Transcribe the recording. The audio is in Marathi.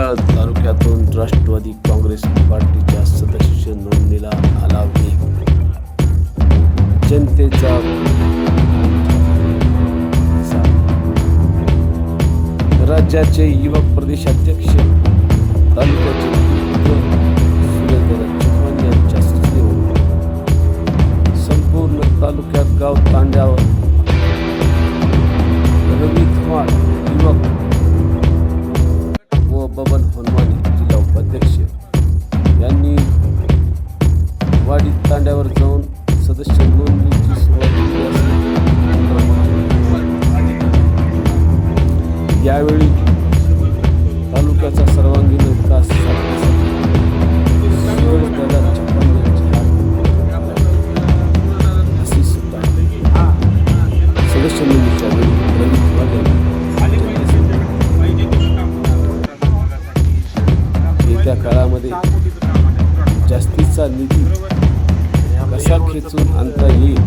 तालुक्यातून राष्ट्रवादी काँग्रेस पार्टीच्या सदस्य नोंदणीला आला वेग. जनतेचा राज्याचे युवक प्रदेशाध्यक्ष तालुक्याचे गाव तांड्यावर रवी धुमाळ युवक व बबन हनुमाने जिल्हा उपाध्यक्ष यांनी वाडी तांड्यावर जाऊन सदस्य नोंदणीची सुरुवात केली असून यावेळी येत्या काळामध्ये जास्तीचा निधी कसा खेचून आणता येईल?